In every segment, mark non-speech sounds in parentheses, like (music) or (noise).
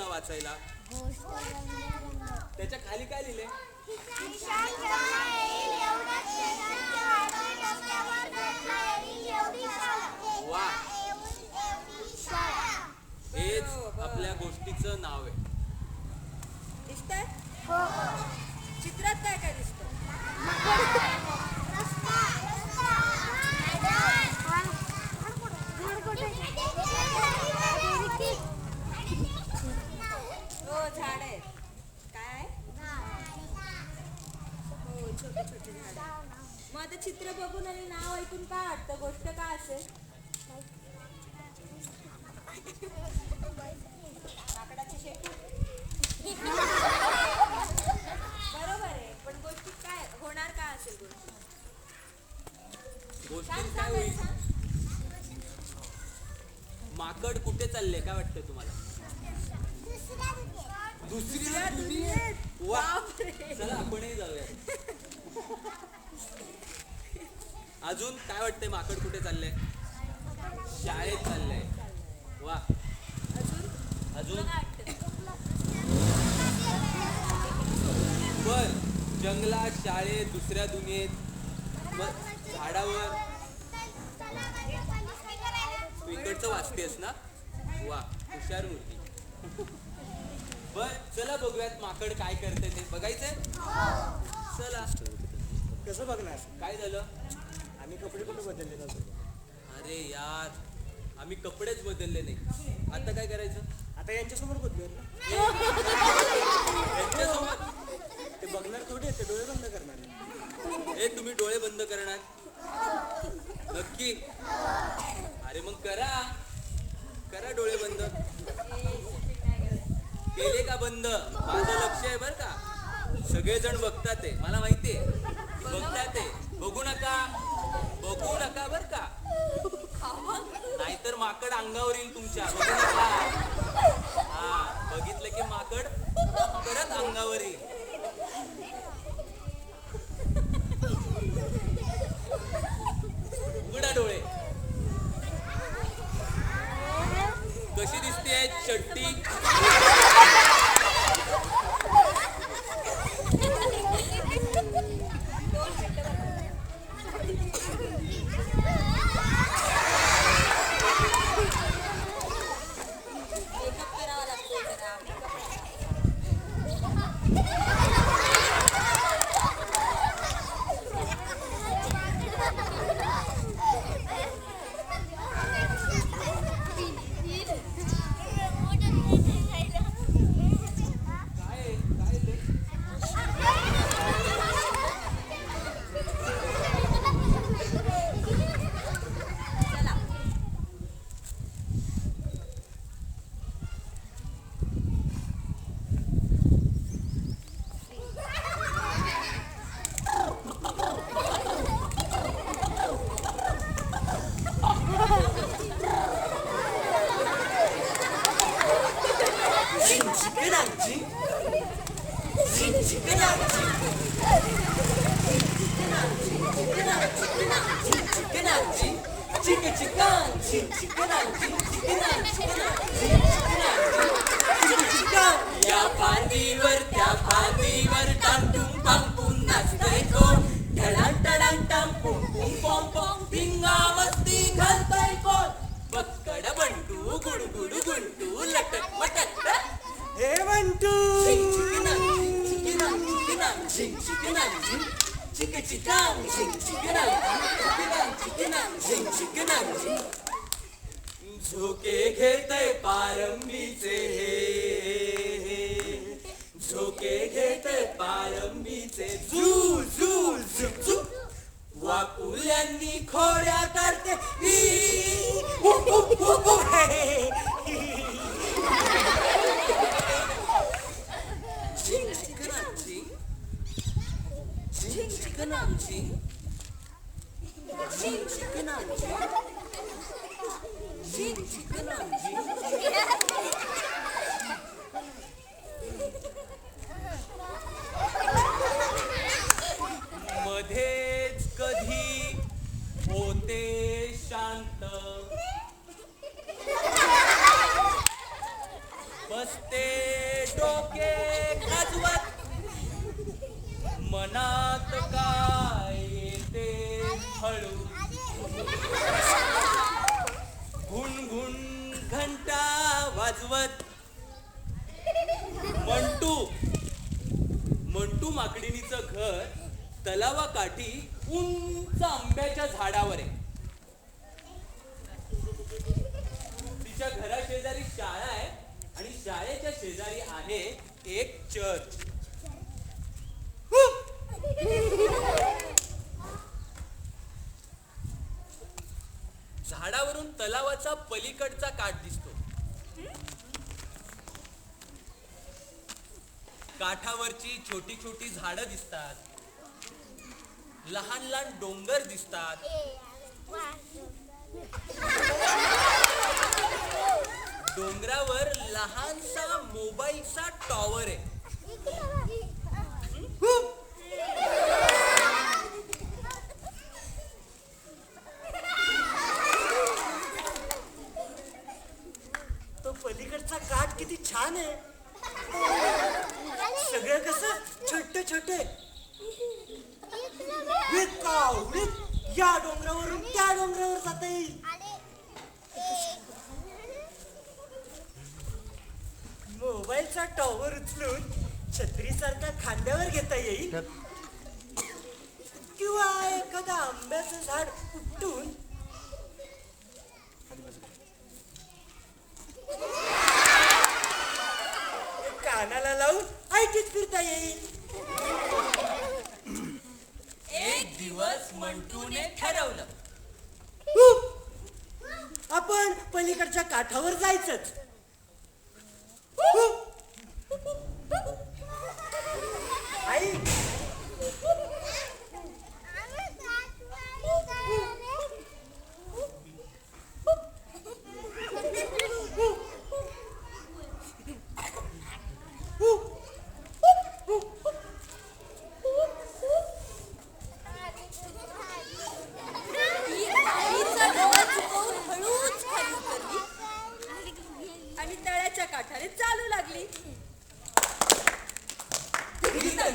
ना वाचायला? त्याच्याखाली काय लिहिले वा. हेच आपल्या गोष्टीचं नाव आहे. दिसतंय? चित्रात काय काय दिसतं (laughs) हो झाड आहेत काय हो छोटे छोटे झाड मग आता चित्र बघून आणि नाव ऐकून काय वाटतं गोष्ट काय असेल काकडाची शेपू बरोबर आहे पण गोष्टीत काय होणार काय असेल गोष्ट गोष्टीत काय होईल माकड कुठे चालले? काय वाटतं तुम्हाला? दुसरीला दुनियेत? वा. चला आपणही जाऊया. अजून काय वाटतंय माकड कुठे चाललंय शाळेत चाललंय वा. अजून? बर. जंगलात शाळेत दुसऱ्या दुनियेत. मग झाडावर. तू इकडचं वाचतेस ना? वा हुशार मुलगी. बर चला बघूयात माकड काय करते ते. बघायचंय? चला. कसं बघणार? काय झालं? आम्ही कपडे कुठे बदलले नव्हते? अरे यार आम्ही कपडेच बदलले नाही. आता काय करायचं? आता यांच्यासमोर बदलूयात ना. यांच्यासोबत ते बघणार थोडी आहे, ते डोळे बंद करणार. हे तुम्ही डोळे बंद करणार? नक्की. अरे मग करा. करा डोळे बंद. केले का बंद? माझं लक्ष आहे बर का. सगळेजण बघतात ते. मला माहितीये. बघतात ते. बघू नका. बघू नका बर का. नाहीतर माकड अंगावर येईल तुमच्या. बघू नका. हा बघितलं की माकड परत अंगावर येईल. उघडा डोळे. कशी दिसते चट्टी झिंग झिंग झोके घेतय पारंबीचे हे. झोके घेतय पारंबीचे. झू झू झुक वाकुल्यांनी खोड्या करते. हु, हे, हे, हे. झिंग Chicken मध्येच कधी होते शांत. बसते डोके खाजवत मनात का हळू घुन घंटा वाजवत. मंटू. मंटू माकडीनीचं घर तलावाकाठी उंच आंब्याच्या झाडावर आहे. तिच्या घराशेजारी शाळा आहे आणि शाळेच्या शेजारी आहे एक चर्च पलीकडचा काठ दिसतो. काठावरची छोटी छोटी झाडं दिसतात. लहान लहान डोंगर दिसतात. डोंगरावर लहानसा मोबाईलचा टॉवर आहे तो पलीकडचा काठ किती छान आहे सगळं कसं? छोटे छोटे. या डोंगरावरून त्या डोंगरावर जाता येईल. मोबाईलचा टॉवर उचलून छत्रीसारखा खांद्यावर घेता येईल. किंवा एखादा आंब्याचं झाड उपटून कानाला लावून ऐकत फिरता येईल एक दिवस मंटूने ठरवलं हु! आपण पलीकडच्या काठावर जायचंच हु! आई आईचा डोळा चुकवून हळूच खाली उतरली आणि तळ्याच्या काठाने चालू लागली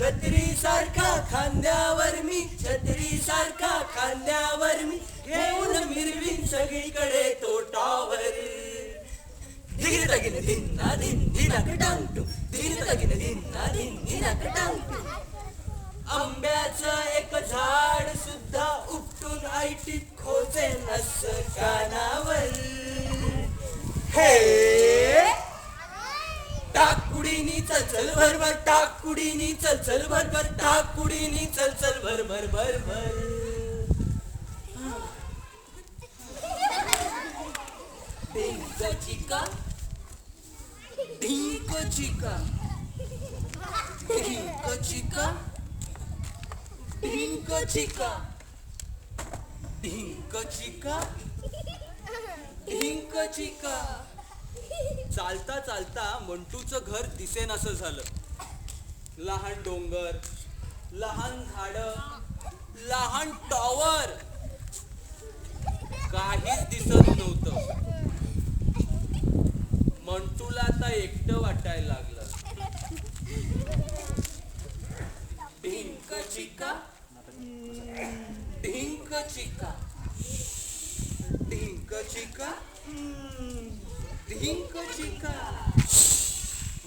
छत्री सारखा खांद्यावर मी छत्री सारखा खांद्यावर मी. घेऊन मिरवीन सगळीकडे तोटावर. टॉवर धिगिन तगिन धिन्ना धिन धिनाक टांगटू धिगिन तगिन धिन्ना धिन धिनाक टांगटू आंब्याचं एक झाड सुद्धा उपटून आयटीत खोचे नस कानावर हे चल चल भर भर टाक कुडीनी चल चल भर भर टाक कुडीनी चल चल भर भर भर भर. डिंक चिका डिंक चिका डिंक चिका डिंक चिका डिंक चिका डिंक चिका. चालता चालता मंटूचं घर दिसेन असं झालं. लहान डोंगर लहान झाड लहान टॉवर काहीच दिसत नव्हतं. मंटूला आता एकटं वाटायला लागलं. ढिंक चिका. ढिंक चिका. ढिंक चिका. ढिंक चिका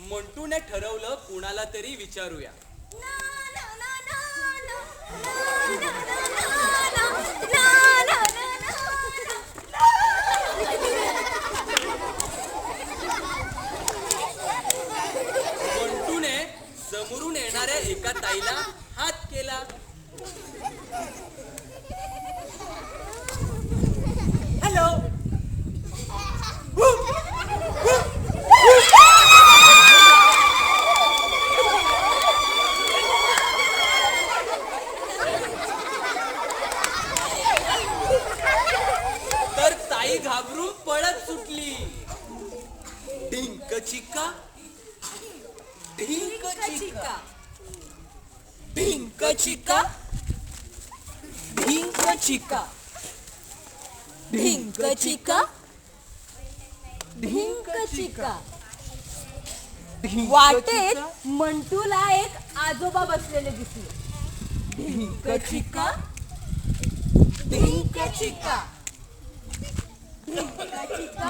मंटूने ठरवलं कुणाला तरी विचारूया. मंटूने समोरून येणाऱ्या एका ताईला हात केला. चिका ढिंक चिका ढिंक चिका चिका ढिंक चिका ढिंक चिका वाटेत मंटूला एक आजोबा बसलेले दिसले. भिंक चिका भिंक चिका भिंक चिका